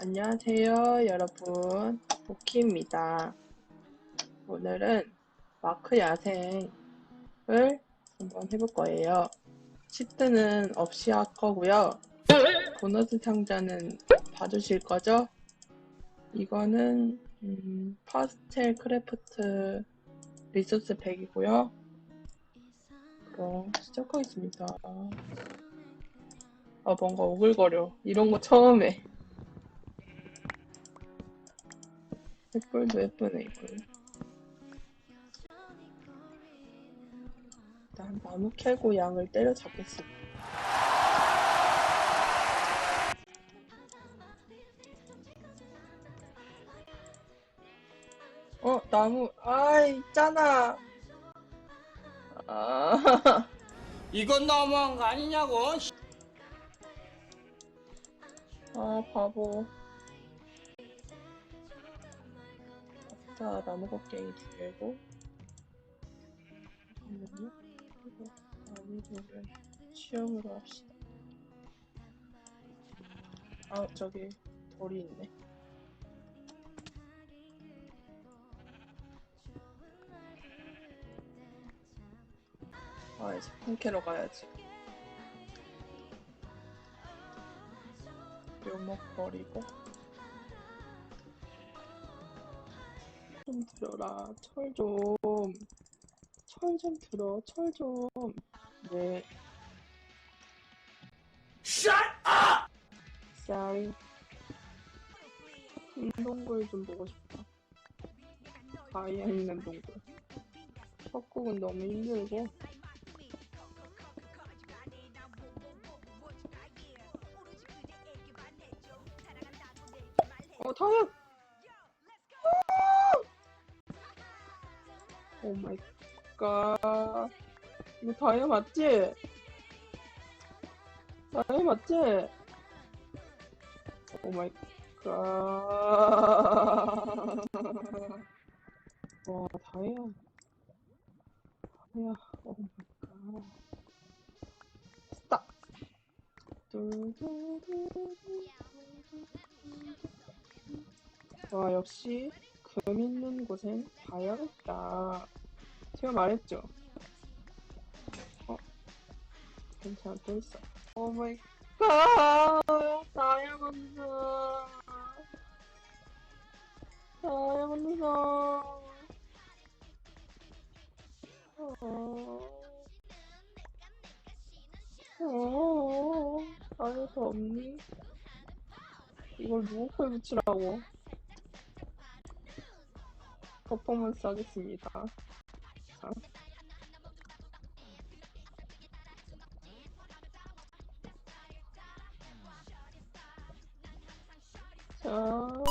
안녕하세요, 여러분. 오키입니다. 오늘은 마크 야생을 한번 해볼 거예요. 치트는 없이 할 거고요. 보너스 상자는 봐주실 거죠? 이거는 음, 파스텔 크래프트 리소스 팩이고요. 그럼 시작하겠습니다. 아, 뭔가 오글거려. 이런 거 처음 해. 햇불도 예쁘네, 이거. 일단 나무 캐고 양을 때려잡겠습니다. 어, 나무, 아이, 있잖아. 아, 이건 너무한 거 아니냐고. 아, 바보. 자, 나무 곡괭이 두 개고. 잠깐만요. 이거 나무를 취업으로 합시다. 아, 저기 돌이 있네. 아, 이제 폰캐러 가야지. 버리고. 좀 들어라. 철 좀. 철 좀 들어. 철 좀. 네. Shut up! Sorry. 운동굴 좀 보고 싶다. 가이아 있는 동굴. 헛국은 너무 힘들고. 어, 다현! 오 마이 갓. 이거 다현 맞지? 다현 맞지? 오 마이 갓. 와, 다현. 다현, 오 마이 갓. 스탑! 와, 역시 금 있는 곳엔 가야겠다. 제가 말했죠? 어? 괜찮아, 또 있어. 오 마이 갓! 다이아몬드! 다이아몬드! 어... 어... 다이아몬드 없니? 이걸 누구 코에 붙이라고? 퍼포먼스 하겠습니다. 자. 자.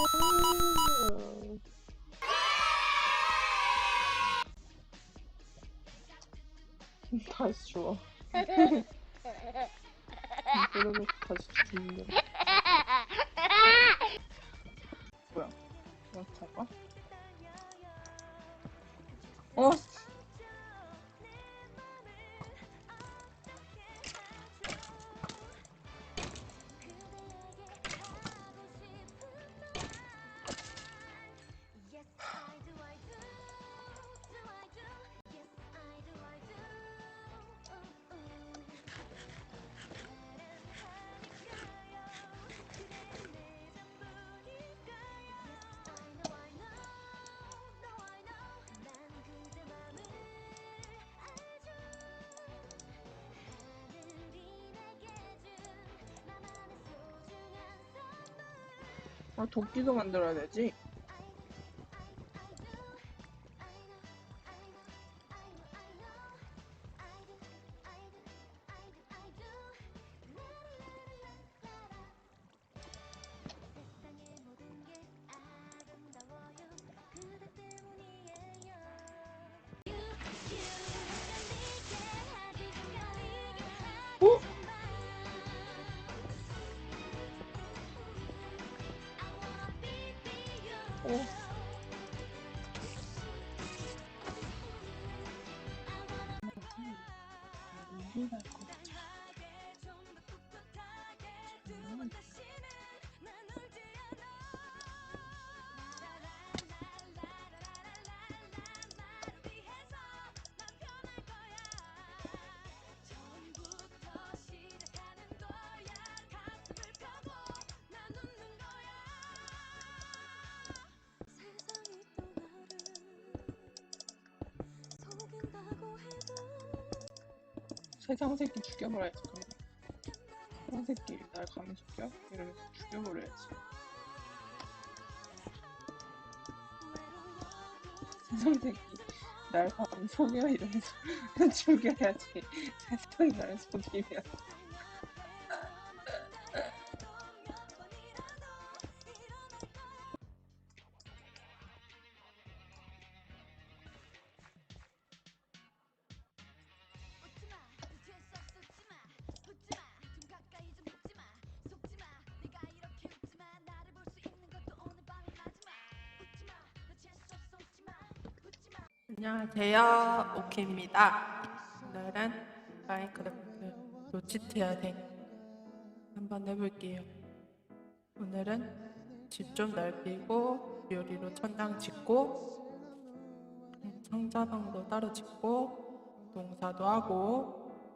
다시 주워. 그러놓고 다시 거. 뭐야? 뭐 잠깐. 어? 아, 도끼도 만들어야 되지? 세상 새끼 죽여버려야지 그럼 세상 새끼 날 감히 죽여? 이러면서 죽여버려야지. 세상 새끼 날 감히 속여? 이러면서 죽여야지. 세상이 날 속이면 안녕하세요. 오키입니다. 오늘은 마인크래프트 로치트야생 한번 해볼게요. 오늘은 집 좀 넓히고 요리로 천장 짓고 음, 상자방도 따로 짓고 농사도 하고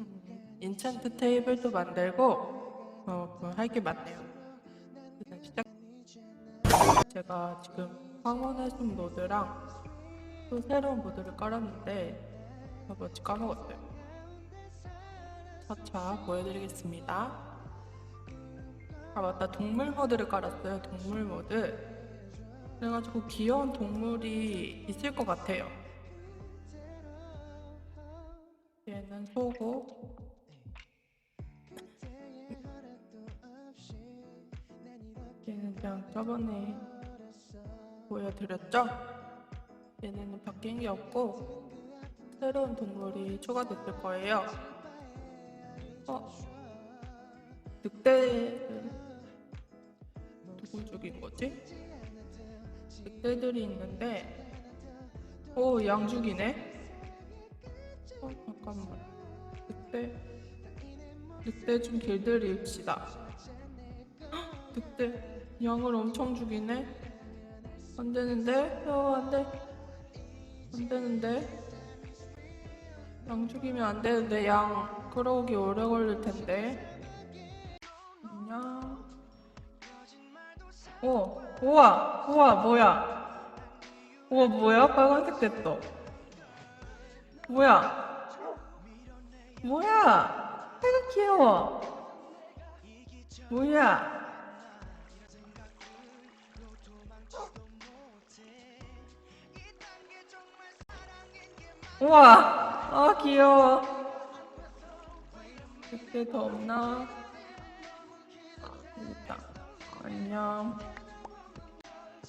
음, 인챈트 테이블도 만들고 어, 할게 많네요. 일단 시작. 제가 지금 황혼의 숲 노드랑 또 새로운 모드를 깔았는데 아, 뭐지 까먹었어요. 차차 보여드리겠습니다. 아 맞다 동물 모드를 깔았어요. 동물 모드. 그래가지고 귀여운 동물이 있을 것 같아요. 얘는 소고. 얘는 그냥 저번에 보여드렸죠? 얘네는 바뀐 게 없고 새로운 동물이 추가됐을 거예요. 어? 늑대들 누구 죽인 거지? 늑대들이 있는데 오 양 죽이네? 어 잠깐만 늑대 늑대 좀 길들입시다 헉, 늑대 양을 엄청 죽이네 안 되는데? 어, 안 돼. 안 되는데? 양 죽이면 안 되는데, 양 끌어오기 오래 걸릴 텐데. 안녕. 오, 우와, 우와, 뭐야? 우와, 뭐야? 빨간색 됐어. 뭐야? 뭐야? 되게 귀여워. 뭐야? 우와, 아 귀여워. 그때 더 없나? 여기 있다. 안녕.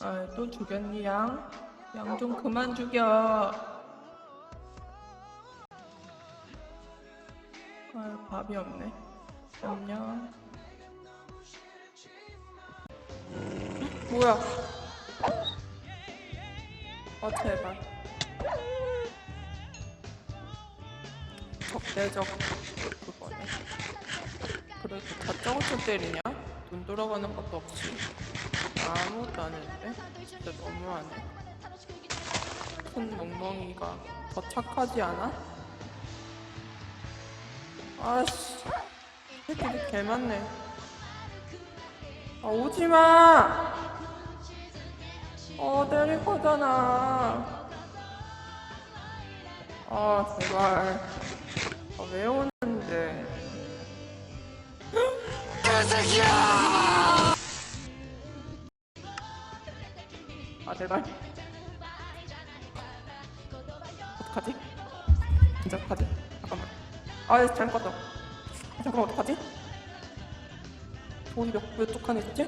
아, 또 죽였니 양? 양 좀 그만 죽여. 아, 밥이 없네. 안녕. 헉, 뭐야? 어 제발. 대적 그거네. 그래도 다짜고짜 때리냐? 눈 돌아가는 것도 없이 아무것도 안 했는데? 진짜 너무하네. 큰 멍멍이가 더 착하지 않아? 아씨, 새끼들 개 많네. 아 오지 마! 어 때릴 거잖아. 아 제발. 아, 왜 오는데? 아 제발. 어떡하지? 진짜 어떡하지? 잠깐만. 아 잘못 봤다. 아, 잠깐만 어떡하지? 돌이 몇, 몇쪽 칸에 있었지?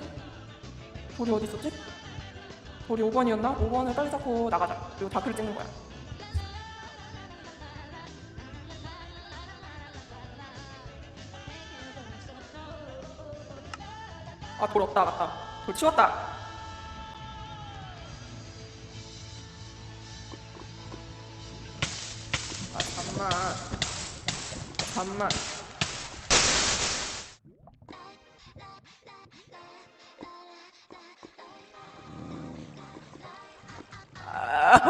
돌이 어디 있었지? 돌이 5번이었나? 5번을 빨리 잡고 나가자. 그리고 다크를 찍는 거야. 아, 돌 없다, 맞다. 돌 치웠다. 아, 잠만. 잠만. 아.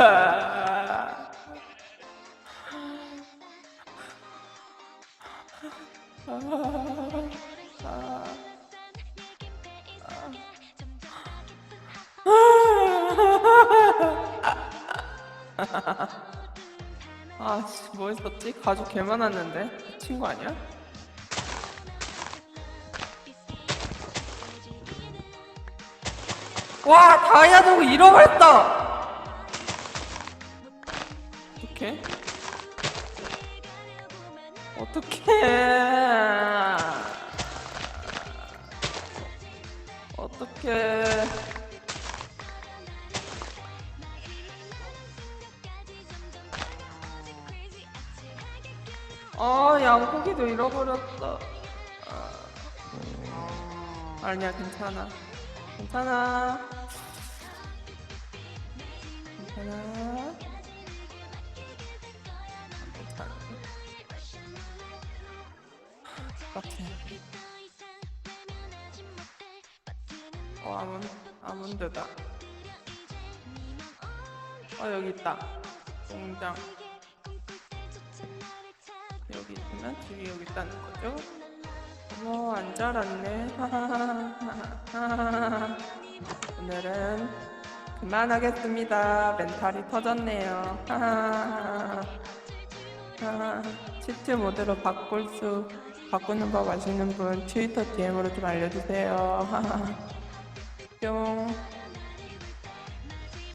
아. 아, 씨, 뭐 했었지? 가죽 개 많았는데? 거 아니야? 와, 다이아도 잃어버렸다! 어떡해? 어떡해. 어떡해. 아, 양고기도 잃어버렸다. 아, 아니야, 괜찮아. 괜찮아. 괜찮아. 괜찮아. 어, 아몬, 아몬드다. 어, 여기 있다. 공장. 여기 있다는 거죠? 어머, 안 자랐네. 오늘은 그만하겠습니다. 멘탈이 터졌네요. 치트 모드로 바꿀 수, 바꾸는 법 아시는 분 트위터 DM으로 좀 알려주세요. 뿅.